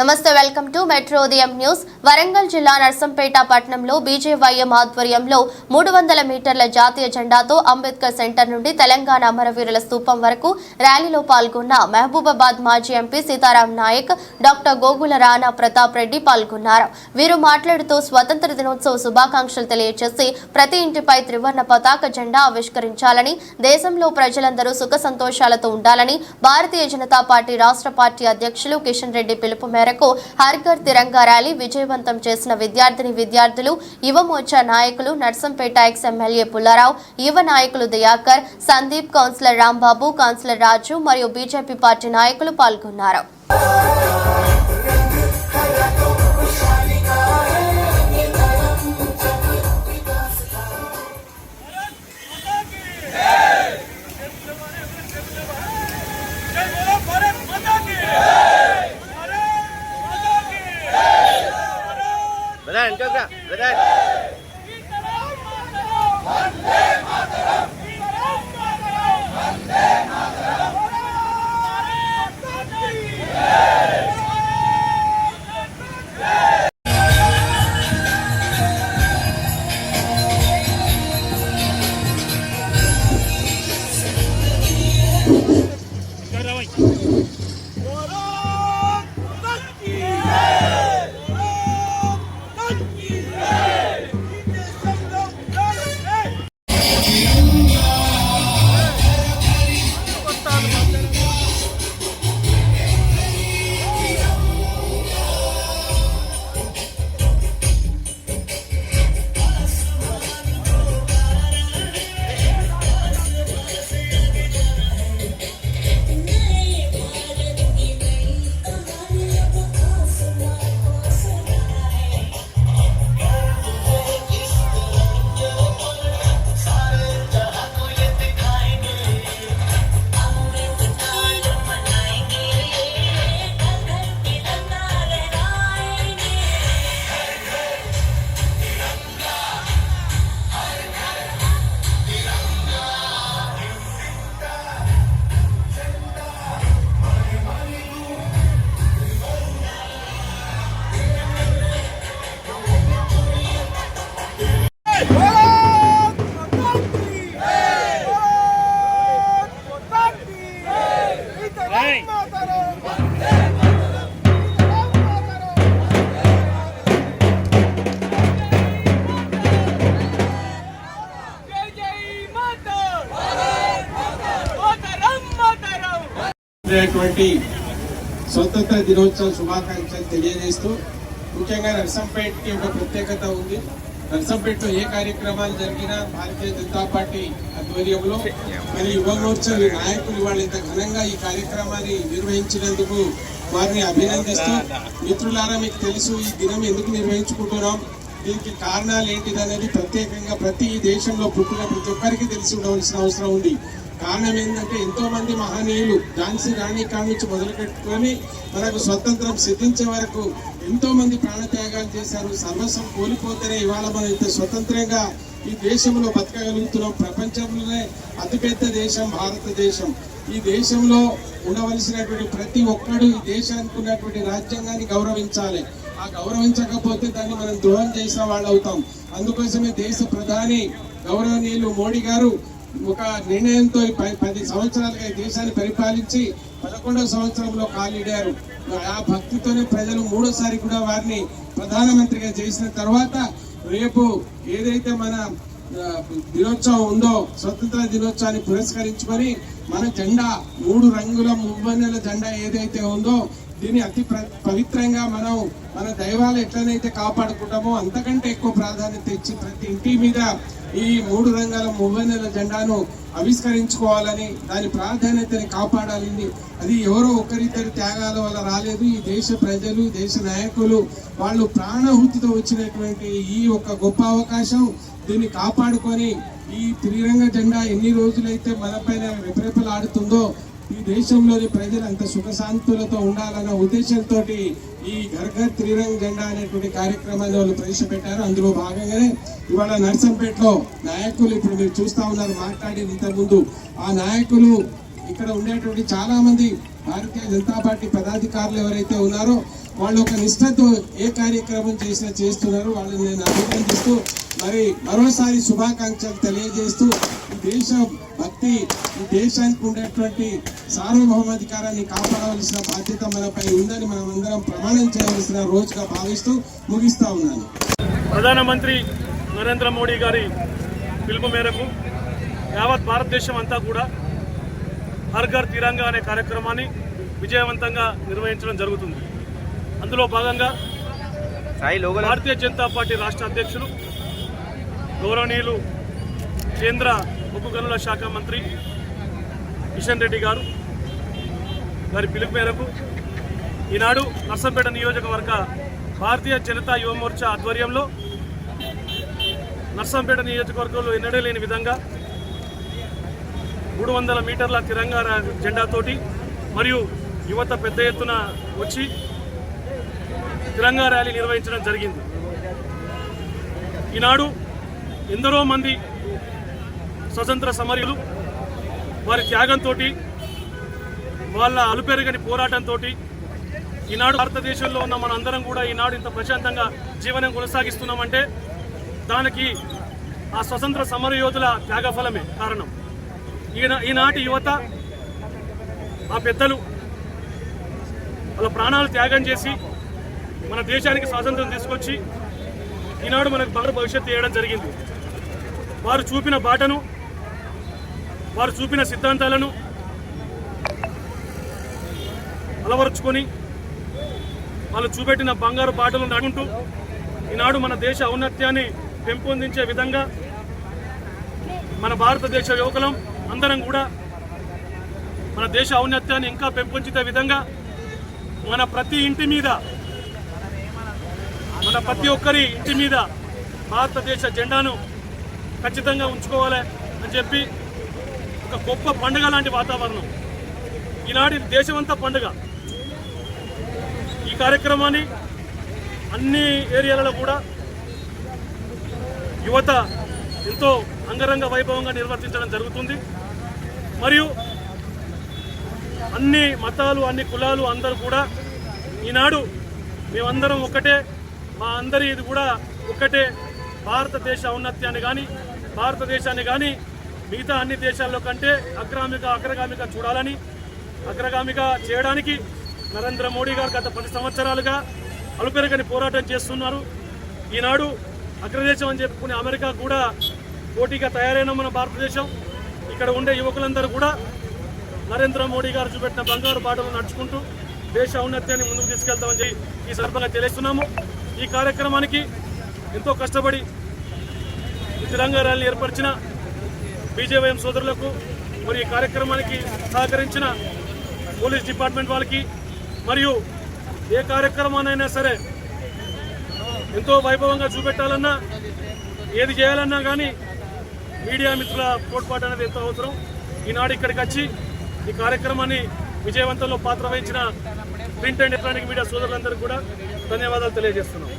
నమస్తే welcome to metro Udayam news. Warangal జిల్లా నర్సంపేట పట్టణంలో బీజేవైఎం ఆధ్వర్యంలో మూడు వందల మీటర్ల జాతీయ జెండాతో అంబేద్కర్ సెంటర్ నుండి తెలంగాణ అమరవీరుల స్థూపం వరకు ర్యాలీలో పాల్గొన్న మహబూబాబాద్ మాజీ ఎంపీ సీతారాం నాయక్ డాక్టర్ గోగుల రాణా ప్రతాప్ రెడ్డి పాల్గొన్నారు. వీరు మాట్లాడుతూ స్వతంత్ర దినోత్సవ శుభాకాంక్షలు తెలియజేసి ప్రతి ఇంటిపై త్రివర్ణ పతాక జెండా ఆవిష్కరించాలని దేశంలో ప్రజలందరూ సుఖ సంతోషాలతో ఉండాలని భారతీయ జనతా పార్టీ రాష్ట్ర పార్టీ అధ్యక్షులు కిషన్ రెడ్డి పిలుపు మేరకు హర్ఘర్ తిరంగా ర్యాలీ విజయవంతం చేసిన విద్యార్థిని విద్యార్థులు యువమోర్చా నాయకులు నర్సంపేట ఎక్స్ ఎమ్మెల్యే పుల్లారావు యువ నాయకులు దయాకర్ సందీప్ కౌన్సిలర్ రాంబాబు కౌన్సిలర్ రాజు మరియు బీజేపీ పార్టీ నాయకులు పాల్గొన్నారు. বন্দে స్వతంత్ర దినోత్సవ శుభాకాంక్షలు తెలియజేస్తూ ముఖ్యంగా నర్సంపేటకి ఒక ప్రత్యేకత ఉంది. నర్సంపేటలో ఏ కార్యక్రమాలు జరిగినా భారతీయ జనతా పార్టీ ఆధ్వర్యంలో మరి యువ మోర్చా నాయకులు వాళ్ళు ఇంత ఘనంగా ఈ కార్యక్రమాన్ని నిర్వహించినందుకు వారిని అభినందిస్తూ మిత్రులారా మీకు తెలుసు ఈ దినం ఎందుకు నిర్వహించుకుంటున్నాం? దీనికి కారణాలు ఏంటిదనేది ప్రత్యేకంగా ప్రతి దేశంలో పుట్టిన ప్రతి ఒక్కరికి తెలిసి ఉండవలసిన అవసరం ఉంది. కారణం ఏంటంటే ఎంతో మంది మహనీయులు ఝాన్సీ రాణి కాడ నుంచి మొదలు పెట్టుకొని మనకు స్వతంత్రం సిద్ధించే వరకు ఎంతో మంది ప్రాణత్యాగాలు చేశారు సర్వస్వం కోల్పోతేనే ఇవాళ మనం ఇంత స్వతంత్రంగా ఈ దేశంలో బతకగలుగుతున్నాం. ప్రపంచంలోనే అతిపెద్ద దేశం భారతదేశం. ఈ దేశంలో ఉండవలసినటువంటి ప్రతి ఒక్కడు ఈ దేశానికి ఉన్నటువంటి రాజ్యాంగాన్ని గౌరవించాలి. ఆ గౌరవించకపోతే దాన్ని మనం ద్రోహం చేసిన వాళ్ళు అవుతాం అందుకోసమే దేశ ప్రధాని గౌరవనీయులు మోడీ గారు ఒక నిర్ణయంతో పది సంవత్సరాలుగా ఈ దేశాన్ని పరిపాలించి పదకొండవ సంవత్సరంలో కాలిడారు. ఆ భక్తితోనే ప్రజలు మూడోసారి కూడా వారిని ప్రధానమంత్రిగా చేసిన తర్వాత రేపు ఏదైతే మన దినోత్సవం ఉందో స్వతంత్ర దినోత్సవాన్ని పురస్కరించుకొని మన జెండా మూడు రంగుల మువ్వన్నెల జెండా ఏదైతే ఉందో దీన్ని అతి ప్ర- పవిత్రంగా మనం మన దైవాలు ఎట్లనైతే కాపాడుకుంటామో అంతకంటే ఎక్కువ ప్రాధాన్యత ఇచ్చి ప్రతి ఇంటి మీద ఈ మూడు రంగాల మువ్వన్నెల జెండాను ఆవిష్కరించుకోవాలని దాని ప్రాధాన్యతని కాపాడాలని అది ఎవరో ఒకరిద్దరి త్యాగాల వల్ల రాలేదు. ఈ దేశ ప్రజలు దేశ నాయకులు వాళ్ళు ప్రాణహుతితో వచ్చినటువంటి ఈ ఒక గొప్ప అవకాశం దీన్ని కాపాడుకొని ఈ త్రిరంగ జెండా ఎన్ని రోజులైతే మనపైన రెపరెపలాడుతుందో ఈ దేశంలోని ప్రజలు అంత సుఖశాంతులతో ఉండాలన్న ఉద్దేశంతో ఈ గర్గ త్రిరంగ్ జెండా అనేటువంటి కార్యక్రమాన్ని వాళ్ళు ప్రవేశపెట్టారు. అందులో భాగంగానే ఇవాళ నర్సంపేటలో నాయకులు ఇప్పుడు మీరు చూస్తా ఉన్నారు మాట్లాడేది ఇంతకుముందు. ఆ నాయకులు ఇక్కడ ఉండేటువంటి చాలా మంది భారతీయ జనతా పార్టీ పదాధికారులు ఎవరైతే ఉన్నారో వాళ్ళు ఒక నిష్ఠతో ఏ కార్యక్రమం చేసినా చేస్తున్నారు. వాళ్ళని నేను అభినందిస్తూ మరి మరోసారి శుభాకాంక్షలు తెలియజేస్తూ ఈ దేశ భక్తి ఈ దేశానికి ఉండేటువంటి సార్వభౌమాధికారాన్ని కాపాడవలసిన బాధ్యత మనపై ఉందని మనం అందరం ప్రమాణం చేయవలసిన రోజుగా భావిస్తూ ముగిస్తా ఉన్నాను. ప్రధానమంత్రి నరేంద్ర మోడీ గారి పిలుపు మేరకు యావత్ భారతదేశం అంతా కూడా హర్ ఘర్ తిరంగా అనే కార్యక్రమాన్ని విజయవంతంగా నిర్వహించడం జరుగుతుంది. అందులో భాగంగా భారతీయ జనతా పార్టీ రాష్ట్ర అధ్యక్షులు గౌరవనీయులు కేంద్ర ఉక్కు గనుల శాఖ మంత్రి కిషన్ రెడ్డి గారు వారి పిలుపు మేరకు ఈనాడు నర్సంపేట నియోజకవర్గ భారతీయ జనతా యువమోర్చా ఆధ్వర్యంలో నర్సంపేట నియోజకవర్గంలో ఎన్నడే లేని విధంగా మూడు వందల మీటర్ల తిరంగా జెండాతోటి మరియు యువత పెద్ద ఎత్తున వచ్చి తిరంగా ర్యాలీ నిర్వహించడం జరిగింది. ఈనాడు ఎందరో మంది స్వతంత్ర సమర్యులు వారి త్యాగంతో వాళ్ళ అలుపెరగని పోరాటంతో ఈనాడు భారతదేశంలో ఉన్న మనందరం కూడా ఈనాడు ఇంత ప్రశాంతంగా జీవనం కొనసాగిస్తున్నామంటే దానికి ఆ స్వతంత్ర సమరయోధుల త్యాగఫలమే కారణం. ఈయన ఈనాటి యువత ఆ పెద్దలు వాళ్ళ ప్రాణాలు త్యాగం చేసి మన దేశానికి స్వాతంత్రం తీసుకొచ్చి ఈనాడు మనకు బంగారు భవిష్యత్తు చేయడం జరిగింది. వారు చూపిన బాటను వారు చూపిన సిద్ధాంతాలను అలవరుచుకొని వాళ్ళు చూపెట్టిన బంగారు బాటలు నడుకుంటూ ఈనాడు మన దేశ ఔన్నత్యాన్ని పెంపొందించే విధంగా మన భారతదేశ యువకులం అందరం కూడా మన దేశ ఔన్నత్యాన్ని ఇంకా పెంపొంచితే విధంగా మన ప్రతి ఇంటి మీద మన ప్రతి ఒక్కరి ఇంటి మీద భారతదేశ జెండాను ఖచ్చితంగా ఉంచుకోవాలి అని చెప్పి ఒక గొప్ప పండుగ లాంటి వాతావరణం. ఈనాటి దేశమంతా పండుగ. ఈ కార్యక్రమాన్ని అన్ని ఏరియాలలో కూడా యువత ఎంతో అంగరంగ వైభవంగా నిర్వర్తించడం జరుగుతుంది. మరియు అన్ని మతాలు అన్ని కులాలు అందరూ కూడా ఈనాడు మేమందరం ఒకటే మా అందరి ఇది కూడా ఒకటే భారతదేశ ఔన్నత్యాన్ని కానీ భారతదేశాన్ని కానీ మిగతా అన్ని దేశాల్లో కంటే అగ్రామిక అగ్రగామిగా చూడాలని అగ్రగామిగా చేయడానికి నరేంద్ర మోడీ గారు గత పది సంవత్సరాలుగా అలుపెరగని పోరాటం చేస్తున్నారు. ఈనాడు అగ్రదేశం అని చెప్పుకునే అమెరికా కూడా పోటీగా తయారైన మన భారతదేశం. ఇక్కడ ఉండే యువకులందరూ కూడా నరేంద్ర మోడీ గారు చూపెట్టిన బంగారు బాటలు నడుచుకుంటూ దేశ ఔన్నత్యాన్ని ముందుకు తీసుకెళ్తామని చెప్పి ఈ సందర్భంగా తెలియస్తున్నాము ఈ కార్యక్రమానికి ఎంతో కష్టపడి తిరంగా ర్యాలీ ఏర్పరిచిన బీజేవైఎం సోదరులకు మరి ఈ కార్యక్రమానికి సహకరించిన పోలీస్ డిపార్ట్మెంట్ వాళ్ళకి మరియు ఏ కార్యక్రమానైనా సరే ఎంతో వైభవంగా చూపెట్టాలన్నా ఏది చేయాలన్నా కానీ మీడియా మిత్రుల తోడ్పాటు అనేది ఎంతో అవసరం. ఈనాడు ఇక్కడికి వచ్చి ఈ కార్యక్రమాన్ని విజయవంతంలో పాత్ర వహించిన ప్రింట్ అండ్ ఎలక్ట్రానిక్ మీడియా సోదరులందరికీ కూడా ధన్యవాదాలు తెలియజేస్తున్నాం.